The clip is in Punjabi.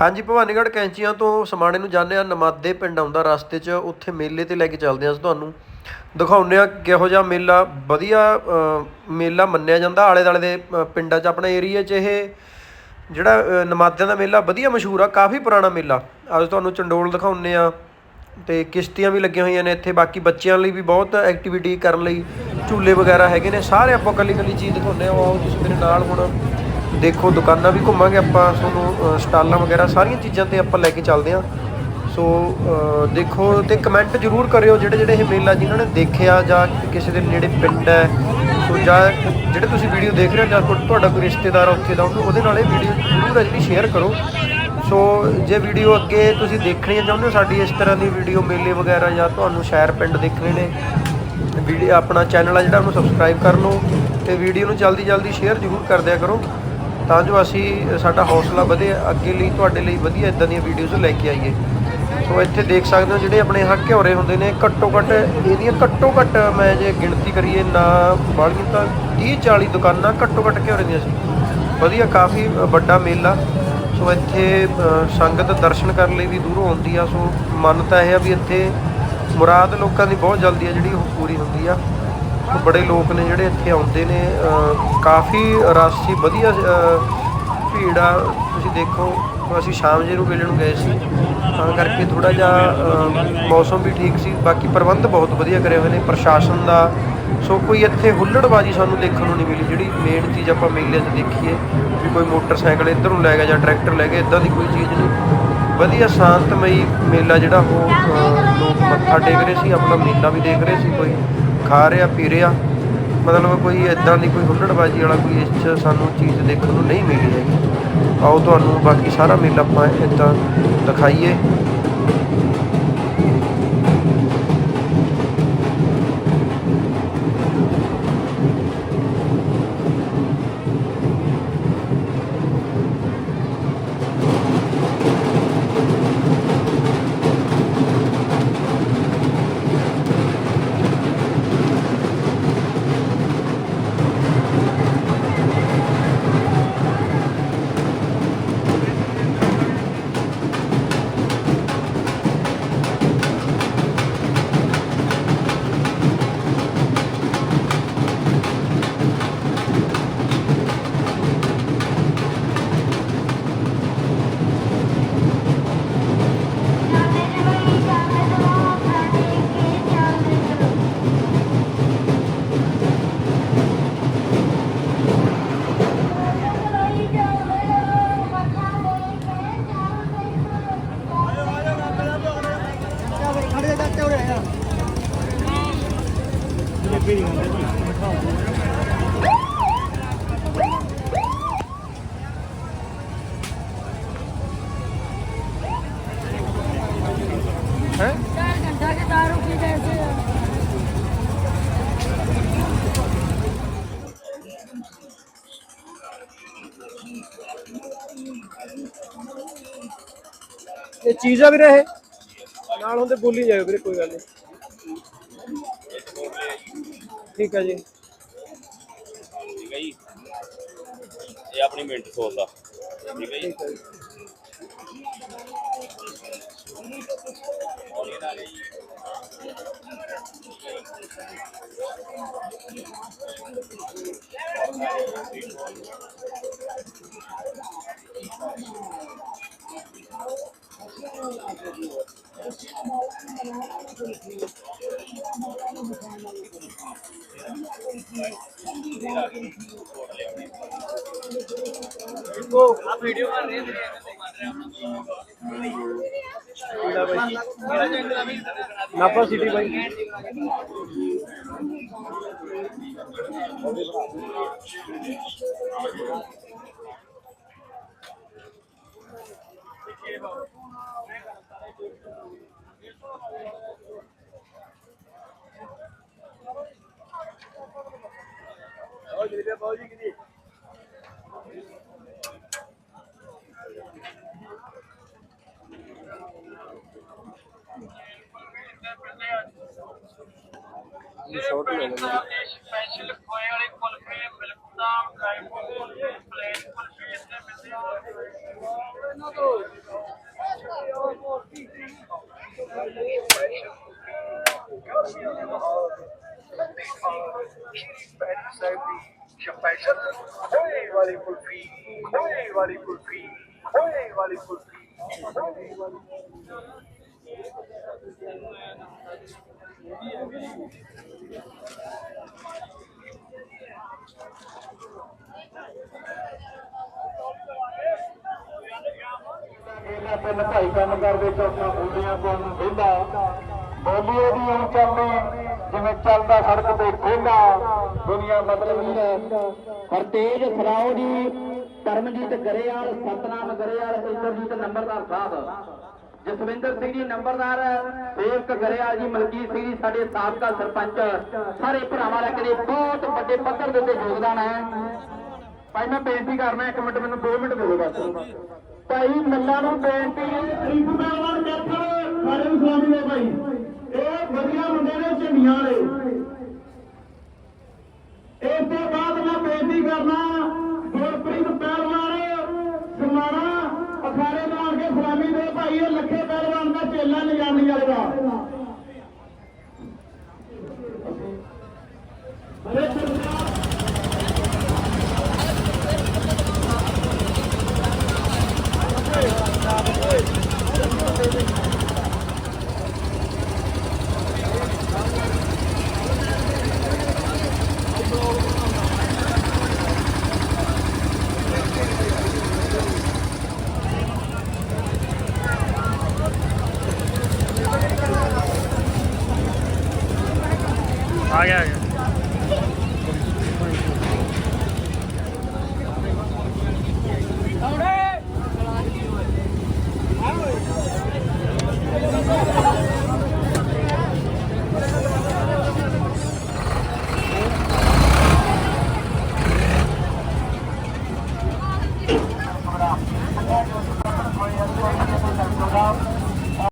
ਹਾਂਜੀ, ਭਵਾਨੀਗੜ੍ਹ ਕੈਂਚੀਆਂ ਤੋਂ ਸਮਾਣੇ ਨੂੰ ਜਾਂਦੇ ਆ ਨਮਾਦੇ ਪਿੰਡ ਆਉਂਦਾ ਰਸਤੇ 'ਚ। ਉੱਥੇ ਮੇਲੇ ਤੇ ਲੈ ਕੇ ਚੱਲਦੇ ਆ ਅਸੀਂ ਤੁਹਾਨੂੰ। ਦਿਖਾਉਂਦੇ ਆ ਕਿਹੋ ਜਿਹਾ ਮੇਲਾ ਵਧੀਆ ਮੇਲਾ ਮੰਨਿਆ ਜਾਂਦਾ। ਆਲੇ ਦਾਲੇ ਦੇ ਪਿੰਡਾਂ 'ਚ ਆਪਣੇ ਏਰੀਆ 'ਚ ਇਹ ਜਿਹੜਾ ਨਮਾਦਿਆਂ ਦਾ ਮੇਲਾ ਵਧੀਆ ਮਸ਼ਹੂਰ ਆ। ਕਾਫੀ ਪੁਰਾਣਾ ਮੇਲਾ। ਅੱਜ ਤੁਹਾਨੂੰ ਚੰਡੋਲ ਦਿਖਾਉਂਦੇ ਆ ਤੇ ਕਿਸ਼ਤੀਆਂ ਵੀ ਲੱਗੀਆਂ ਹੋਈਆਂ ਨੇ ਇੱਥੇ। ਬਾਕੀ ਬੱਚਿਆਂ ਲਈ ਵੀ ਬਹੁਤ ਐਕਟੀਵਿਟੀ ਕਰਨ ਲਈ ਝੂਲੇ ਵਗੈਰਾ ਹੈਗੇ ਨੇ। ਸਾਰੇ ਆਪਾਂ ਕੱਲੀ ਕੱਲੀ ਚੀਜ਼ ਦਿਖਾਉਂਦੇ ਆ ਆਓ ਤੁਸੀਂ ਮੇਰੇ ਨਾਲ ਹੁਣ। ਦੇਖੋ, ਦੁਕਾਨਾਂ ਵੀ ਘੁੰਮਾਂਗੇ ਆਪਾਂ, ਤੁਹਾਨੂੰ ਸਟਾਲਾਂ ਵਗੈਰਾ ਸਾਰੀਆਂ ਚੀਜ਼ਾਂ ਤੇ ਆਪਾਂ ਲੈ ਕੇ ਚੱਲਦੇ ਹਾਂ ਸੋ ਦੇਖੋ ਤੇ ਕਮੈਂਟ ਜਰੂਰ ਕਰਿਓ ਜਿਹੜੇ ਜਿਹੜੇ ਇਹ ਮੇਲਾ ਜਿਨ੍ਹਾਂ ਨੇ ਦੇਖਿਆ ਜਾਂ ਕਿਸੇ ਦੇ ਨੇੜੇ ਪਿੰਡ ਹੈ। ਸੋ, ਜਾਂ ਜਿਹੜੇ ਤੁਸੀਂ ਵੀਡੀਓ ਦੇਖ ਰਹੇ ਹੋ ਜਾਂ ਕੋਈ ਤੁਹਾਡਾ ਕੋਈ ਰਿਸ਼ਤੇਦਾਰ ਉੱਥੇ ਦਾ, ਉਹਨੂੰ ਉਹਦੇ ਨਾਲ ਇਹ ਵੀਡੀਓ ਜਰੂਰ ਹੈ ਜਿਹੜੀ ਸ਼ੇਅਰ ਕਰੋ। ਸੋ, ਜੇ ਵੀਡੀਓ ਅੱਗੇ ਤੁਸੀਂ ਦੇਖਣੀ ਚਾਹੁੰਦੇ ਹੋ ਸਾਡੀ ਇਸ ਤਰ੍ਹਾਂ ਦੀ ਵੀਡੀਓ ਮੇਲੇ ਵਗੈਰਾ ਜਾਂ ਤੁਹਾਨੂੰ ਸ਼ਹਿਰ ਪਿੰਡ ਦੇਖਣੇ ਨੇ ਵੀਡੀਓ ਆਪਣਾ ਚੈਨਲ ਆ ਜਿਹੜਾ, ਉਹਨੂੰ ਸਬਸਕ੍ਰਾਈਬ ਕਰ ਲਓ ਤੇ ਵੀਡੀਓ ਨੂੰ ਜਲਦੀ ਜਲਦੀ ਸ਼ੇਅਰ ਜ਼ਰੂਰ ਕਰ ਦਿਆ ਕਰੋ। ਤਾਂ ਜੋ ਅਸੀਂ ਸਾਡਾ ਹੌਸਲਾ ਵਧੇ, ਅੱਗੇ ਲਈ, ਤੁਹਾਡੇ ਲਈ ਵਧੀਆ ਇਦਾਂ ਦੀਆਂ ਵੀਡੀਓਜ਼ ਲੈ ਕੇ ਆਈਏ। ਸੋ ਇੱਥੇ ਦੇਖ ਸਕਦੇ ਹੋ ਜਿਹੜੇ ਆਪਣੇ ਆਹ ਘਿਓਰੇ ਹੁੰਦੇ ਨੇ, ਘੱਟੋ ਘੱਟ ਇਹਦੀਆਂ ਘੱਟੋ ਘੱਟ ਮੈਂ ਜੇ ਗਿਣਤੀ ਕਰੀਏ, ਨਾ ਬਾਹਲੀਆਂ ਤਾਂ 30 40 ਦੁਕਾਨਾਂ ਘੱਟੋ ਘੱਟ ਘਿਓਰੇ ਦੀਆਂ ਸੀ। ਵਧੀਆ, ਕਾਫੀ ਵੱਡਾ ਮੇਲਾ। ਸੋ ਇੱਥੇ ਸੰਗਤ ਦਰਸ਼ਨ ਕਰਨ ਲਈ ਵੀ ਦੂਰੋਂ ਆਉਂਦੀ ਆ। ਸੋ ਮੰਨਤਾ ਇਹ ਆ ਵੀ ਇੱਥੇ ਮੁਰਾਦ ਲੋਕਾਂ ਦੀ ਬਹੁਤ ਜਲਦੀ ਆ ਜਿਹੜੀ ਉਹ ਪੂਰੀ ਹੁੰਦੀ ਆ। ਬੜੇ ਲੋਕ ਨੇ ਜਿਹੜੇ ਇੱਥੇ ਆਉਂਦੇ ਨੇ ਕਾਫੀ ਰਸ਼ ਸੀ ਵਧੀਆ ਭੀੜ ਆ ਤੁਸੀਂ ਦੇਖੋ, ਅਸੀਂ ਸ਼ਾਮ ਜੇ ਨੂੰ ਵੇਲੇ ਨੂੰ ਗਏ ਸੀ। ਤਾਂ ਕਰਕੇ ਥੋੜਾ ਜਿਹਾ ਮੌਸਮ ਵੀ ਠੀਕ ਸੀ, ਬਾਕੀ ਪ੍ਰਬੰਧ ਬਹੁਤ ਵਧੀਆ ਕਰੇ ਹੋਏ ਨੇ, ਪ੍ਰਸ਼ਾਸਨ ਦਾ। ਸੋ ਕੋਈ ਇੱਥੇ ਹੁੱਲੜਬਾਜੀ ਸਾਨੂੰ ਦੇਖਣ ਨੂੰ ਨਹੀਂ ਮਿਲੀ, ਜਿਹੜੀ ਮੇਨ ਚੀਜ਼ ਆਪਾਂ ਮੇਲੇ 'ਚ ਦੇਖੀਏ, ਵੀ ਕੋਈ ਮੋਟਰਸਾਈਕਲ ਇੱਧਰ ਨੂੰ ਲੈ ਗਿਆ ਜਾਂ ਟਰੈਕਟਰ ਲੈ ਗਿਆ, ਇਦਾਂ ਦੀ ਕੋਈ ਚੀਜ਼ ਨਹੀਂ। ਵਧੀਆ ਸ਼ਾਂਤਮਈ ਮੇਲਾ ਜਿਹੜਾ ਉਹ ਲੋਕ ਮੱਥਾ ਟੇਕ ਰਹੇ ਸੀ, ਆਪਣਾ ਮੇਲਾ ਵੀ ਦੇਖ ਰਹੇ ਸੀ ਕੋਈ। ਖਾ ਰਿਹਾ, ਪੀ ਰਿਹਾ। ਮਤਲਬ ਕੋਈ ਇਦਾਂ ਦੀ ਕੋਈ ਹੁੱਲੜਬਾਜੀ ਵਾਲਾ ਕੋਈ ਇਸ 'ਚ ਸਾਨੂੰ ਚੀਜ਼ ਦੇਖਣ ਨੂੰ ਨਹੀਂ ਮਿਲੀ ਹੈਗੀ। ਆਓ ਤੁਹਾਨੂੰ ਬਾਕੀ ਸਾਰਾ ਮੇਲਾ ਆਪਾਂ ਇਦਾਂ ਦਿਖਾਈਏ। ਇਹ ਚੀਜ਼ਾਂ ਵੀ ਰਹੇ ਨਾਲ ਹੁੰਦੇ ਬੋਲੀ ਜਾਇਓ ਵੀਰੇ ਕੋਈ ਗੱਲ ਨਹੀਂ ਠੀਕ ਹੈ ਜੀ। ਠੀਕ ਹੈ ਜੀ ਇਹ ਆਪਣੀ ਮਿੰਟ ਸੋਲ ਦਾ। ਠੀਕ ਹੈ ਜੀ। ਠੀਕ ਹੈ ਜੀ ਕਿਹੜਾ ਬਾਈ ਨਾਪਾ ਸਿਟੀ ਬਾਈ। ਸ਼ਾਰਟ ਲੈ ਲੈਂਦੇ ਵਾਲੀ ਇਹਨਾਂ ਪਿੰਡ ਭਾਈ ਕੰਮ ਕਰਦੇ ਚੌਕਾਂ ਬੋਲੀਆਂ ਕੋਲ ਵਿਹਲਾ। ਬੋਲੀਏ ਦੀ ਹੁਣ ਜਿਵੇਂ ਚੱਲਦਾ ਸੜਕ ਤੇ ਖੇਲਾ ਦੁਨੀਆ ਮਤਲਬ ਨਹੀਂ ਹੈ। ਹਰਤੇਜ ਸਰਾਓ ਜੀ ਕਰਮਜੀਤ ਗਰੇਵਾਲ, ਸਤਨਾਮ ਗਰੇਵਾਲ, ਇੰਦਰਜੀਤ ਨੰਬਰਦਾਰ ਸਾਹਿਬ। ਜਸਵਿੰਦਰ ਸਿੰਘ ਜੀ ਨੰਬਰਦਾਰ ਸੇਵਕ ਗਰੇਵਾਲ ਜੀ, ਮਲਕੀਤ ਸਿੰਘ ਜੀ, ਸਾਡੇ ਸਾਬਕਾ ਸਰਪੰਚ। ਸਾਰੇ ਭਰਾਵਾਂ ਦਾ ਕਦੇ ਬਹੁਤ ਵੱਡੇ ਪੱਧਰ ਦੇ ਉੱਤੇ ਯੋਗਦਾਨ ਹੈ। ਭਾਈ, ਮੈਂ ਬੇਨਤੀ ਕਰਨਾ ਇੱਕ ਮਿੰਟ, ਮੈਨੂੰ 2 ਮਿੰਟ ਦੇ ਦਿਓ ਬਸ। ਭਾਈ, ਮੱਲਾ ਨੂੰ ਬੇਨਤੀ ਪ੍ਰਿੰਸ ਪਹਿਲਵਾਨ ਕੈਪਟਨ ਸਾਰੇ ਨੂੰ ਸਲਾਮੀ ਭਾਈ ਇਹ ਵਧੀਆ ਮੁੰਡੇ ਨੇ ਝੰਡੀਆਂ ਵਾਲੇ ਇਸ ਤੋਂ ਬਾਅਦ ਮੈਂ ਬੇਨਤੀ ਕਰਨਾ ਭਾਈ ਇਹ ਲੱਖੇ ਪਹਿਲਵਾਨ ਦਾ ਚੇਲਾ ਨਿਗਾਨੀ ਵਾਲੇ ਦਾ ਆ ਗਿਆ ਆ ਗਿਆ।